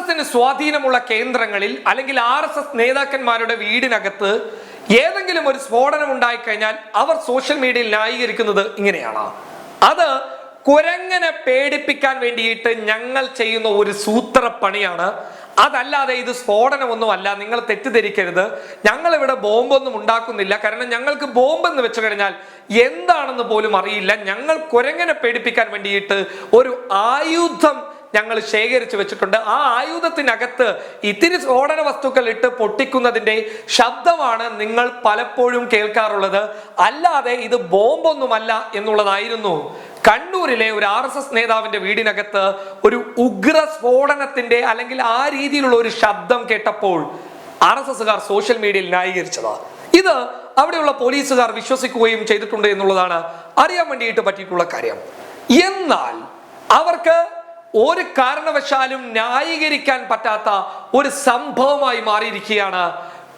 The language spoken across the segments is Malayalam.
എസിന് സ്വാധീനമുള്ള കേന്ദ്രങ്ങളിൽ അല്ലെങ്കിൽ ആർ എസ് എസ് നേതാക്കന്മാരുടെ വീടിനകത്ത് ഏതെങ്കിലും ഒരു സ്ഫോടനം ഉണ്ടായിക്കഴിഞ്ഞാൽ അവർ സോഷ്യൽ മീഡിയയിൽ ന്യായീകരിക്കുന്നത് ഇങ്ങനെയാണ്. അത് കുരങ്ങനെ പേടിപ്പിക്കാൻ വേണ്ടിയിട്ട് ഞങ്ങൾ ചെയ്യുന്ന ഒരു സൂത്രപ്പണിയാണ്. അതല്ലാതെ ഇത് സ്ഫോടനമൊന്നുമല്ല നിങ്ങൾ തെറ്റിദ്ധരിക്കരുത്. ഞങ്ങൾ ഇവിടെ ബോംബൊന്നും ഉണ്ടാക്കുന്നില്ല. കാരണം ഞങ്ങൾക്ക് ബോംബ് എന്ന് വെച്ചു കഴിഞ്ഞാൽ എന്താണെന്ന് പോലും അറിയില്ല. ഞങ്ങൾ കുരങ്ങനെ പേടിപ്പിക്കാൻ വേണ്ടിയിട്ട് ഒരു ആയുധം ഞങ്ങൾ ശേഖരിച്ചു വെച്ചിട്ടുണ്ട്. ആ ആയുധത്തിനകത്ത് ഇത്തിരി സ്ഫോടന വസ്തുക്കൾ ഇട്ട് പൊട്ടിക്കുന്നതിന്റെ ശബ്ദമാണ് നിങ്ങൾ പലപ്പോഴും കേൾക്കാറുള്ളത്. അല്ലാതെ ഇത് ബോംബൊന്നുമല്ല എന്നുള്ളതായിരുന്നു. കണ്ണൂരിലെ ഒരു ആർ എസ് എസ് നേതാവിന്റെ വീടിനകത്ത് ഒരു ഉഗ്ര സ്ഫോടനത്തിന്റെ അല്ലെങ്കിൽ ആ രീതിയിലുള്ള ഒരു ശബ്ദം കേട്ടപ്പോൾ ആർ എസ് എസുകാർ സോഷ്യൽ മീഡിയയിൽ ന്യായീകരിച്ചതാണ് ഇത് അവിടെയുള്ള പോലീസുകാർ വിശ്വസിക്കുകയും ചെയ്തിട്ടുണ്ട് എന്നുള്ളതാണ് അറിയാൻ വേണ്ടിയിട്ട് പറ്റിയിട്ടുള്ള കാര്യം. എന്നാൽ അവർക്ക് ഒരു കാരണവശാലും ന്യായീകരിക്കാൻ പറ്റാത്ത ഒരു സംഭവമായി മാറിയിരിക്കുകയാണ്.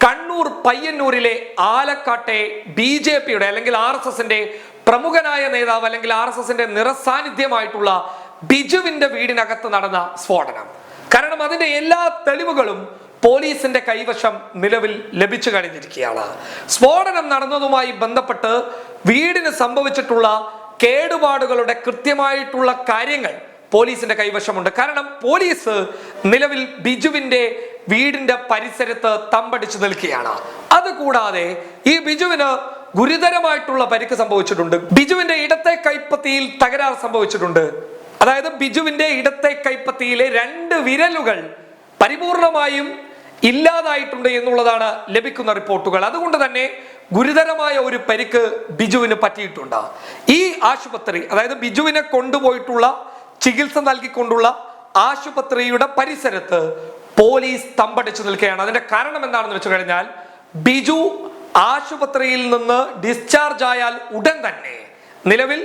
കണ്ണൂർ പയ്യന്നൂരിലെ ആലക്കാട്ടെ ബി ജെ പിയുടെ അല്ലെങ്കിൽ ആർ എസ് എസിന്റെ പ്രമുഖനായ നേതാവ് അല്ലെങ്കിൽ ആർ എസ് എസിന്റെ നിറസാന്നിധ്യമായിട്ടുള്ള ബിജുവിന്റെ വീടിനകത്ത് നടന്ന സ്ഫോടനം. കാരണം അതിന്റെ എല്ലാ തെളിവുകളും പോലീസിന്റെ കൈവശം നിലവിൽ ലഭിച്ചു കഴിഞ്ഞിരിക്കുകയാണ്. സ്ഫോടനം നടന്നതുമായി ബന്ധപ്പെട്ട് വീടിന് സംഭവിച്ചിട്ടുള്ള കേടുപാടുകളുടെ കൃത്യമായിട്ടുള്ള കാര്യങ്ങൾ പോലീസിന്റെ കൈവശമുണ്ട്. കാരണം പോലീസ് നിലവിൽ ബിജുവിന്റെ വീടിന്റെ പരിസരത്ത് തമ്പടിച്ചു നിൽക്കുകയാണ്. അതുകൂടാതെ ഈ ബിജുവിന് ഗുരുതരമായിട്ടുള്ള പരിക്ക് സംഭവിച്ചിട്ടുണ്ട്. ബിജുവിന്റെ ഇടത്തെ കൈപ്പത്തിയിൽ തകരാർ സംഭവിച്ചിട്ടുണ്ട്. അതായത് ബിജുവിന്റെ ഇടത്തെ കൈപ്പത്തിയിലെ രണ്ട് വിരലുകൾ പരിപൂർണമായും ഇല്ലാതായിട്ടുണ്ട് എന്നുള്ളതാണ് ലഭിക്കുന്ന റിപ്പോർട്ടുകൾ. അതുകൊണ്ട് തന്നെ ഗുരുതരമായ ഒരു പരിക്ക് ബിജുവിന് പറ്റിയിട്ടുണ്ട്. ഈ ആശുപത്രി അതായത് ബിജുവിനെ കൊണ്ടുപോയിട്ടുള്ള ചികിത്സ നൽകിക്കൊണ്ടുള്ള ആശുപത്രിയുടെ പരിസരത്ത് പോലീസ് തമ്പടിച്ചു നിൽക്കുകയാണ്. അതിന്റെ കാരണം എന്താണെന്ന് വെച്ച് കഴിഞ്ഞാൽ ബിജു ആശുപത്രിയിൽ നിന്ന് ഡിസ്ചാർജ് ആയാൽ ഉടൻ തന്നെ നിലവിൽ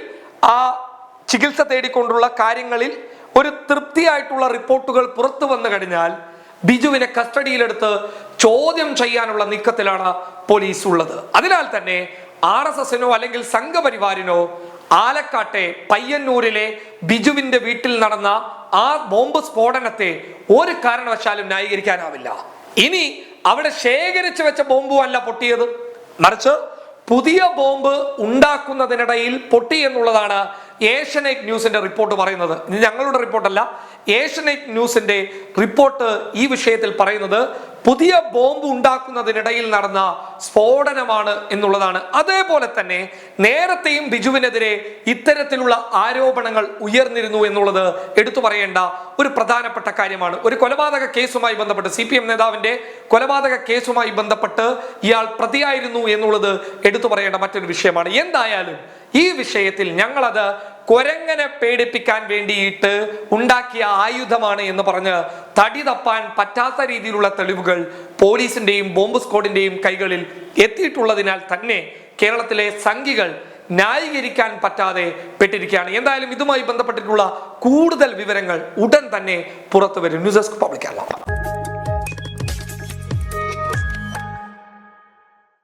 ആ ചികിത്സ തേടിക്കൊണ്ടുള്ള കാര്യങ്ങളിൽ ഒരു തൃപ്തിയായിട്ടുള്ള റിപ്പോർട്ടുകൾ പുറത്തു വന്നു കഴിഞ്ഞാൽ ബിജുവിനെ കസ്റ്റഡിയിലെടുത്ത് ചോദ്യം ചെയ്യാനുള്ള നീക്കത്തിലാണ് പോലീസ് ഉള്ളത്. അതിനാൽ തന്നെ ആർ എസ് എസിനോ അല്ലെങ്കിൽ സംഘപരിവാരിനോ ആലക്കാട്ടെ പയ്യന്നൂരിലെ ബിജുവിന്റെ വീട്ടിൽ നടന്ന ആ ബോംബ് സ്ഫോടനത്തെ ഒരു കാരണവശാലും ന്യായീകരിക്കാനാവില്ല. ഇനി അവിടെ ശേഖരിച്ചു വെച്ച ബോംബും അല്ല പൊട്ടിയത്. മറിച്ച് പുതിയ ബോംബ് ഉണ്ടാക്കുന്നതിനിടയിൽ പൊട്ടി എന്നുള്ളതാണ് ഏഷ്യനൈറ്റ് ന്യൂസിന്റെ റിപ്പോർട്ട് പറയുന്നത്. ഞങ്ങളുടെ റിപ്പോർട്ടല്ല. ഏഷ്യനൈറ്റ് ന്യൂസിന്റെ റിപ്പോർട്ട് ഈ വിഷയത്തിൽ പറയുന്നത് പുതിയ ബോംബ് ഉണ്ടാക്കുന്നതിനിടയിൽ നടന്ന സ്ഫോടനമാണ് എന്നുള്ളതാണ്. അതേപോലെ തന്നെ നേരത്തെയും ബിജുവിനെതിരെ ഇത്തരത്തിലുള്ള ആരോപണങ്ങൾ ഉയർന്നിരുന്നു എന്നുള്ളത് എടുത്തു പറയേണ്ട ഒരു പ്രധാനപ്പെട്ട കാര്യമാണ്. ഒരു കൊലപാതക കേസുമായി ബന്ധപ്പെട്ട് സി പി എം നേതാവിന്റെ കൊലപാതക കേസുമായി ബന്ധപ്പെട്ട് ഇയാൾ പ്രതിയായിരുന്നു എന്നുള്ളത് എടുത്തു പറയേണ്ട മറ്റൊരു വിഷയമാണ്. എന്തായാലും ഈ വിഷയത്തിൽ ഞങ്ങളത് കൊരങ്ങനെ പേടിപ്പിക്കാൻ വേണ്ടിയിട്ട് ഉണ്ടാക്കിയ ആയുധമാണ് എന്ന് പറഞ്ഞ് തടി തപ്പാൻ പറ്റാത്ത രീതിയിലുള്ള തെളിവുകൾ പോലീസിന്റെയും ബോംബ് സ്ക്വാഡിന്റെയും കൈകളിൽ എത്തിയിട്ടുള്ളതിനാൽ തന്നെ കേരളത്തിലെ സംഘികൾ ന്യായീകരിക്കാൻ പറ്റാതെ പെട്ടിരിക്കുകയാണ്. എന്തായാലും ഇതുമായി ബന്ധപ്പെട്ടിട്ടുള്ള കൂടുതൽ വിവരങ്ങൾ ഉടൻ തന്നെ പുറത്തു വരും ന്യൂസ് ഡെസ്ക് പബ്ലിക്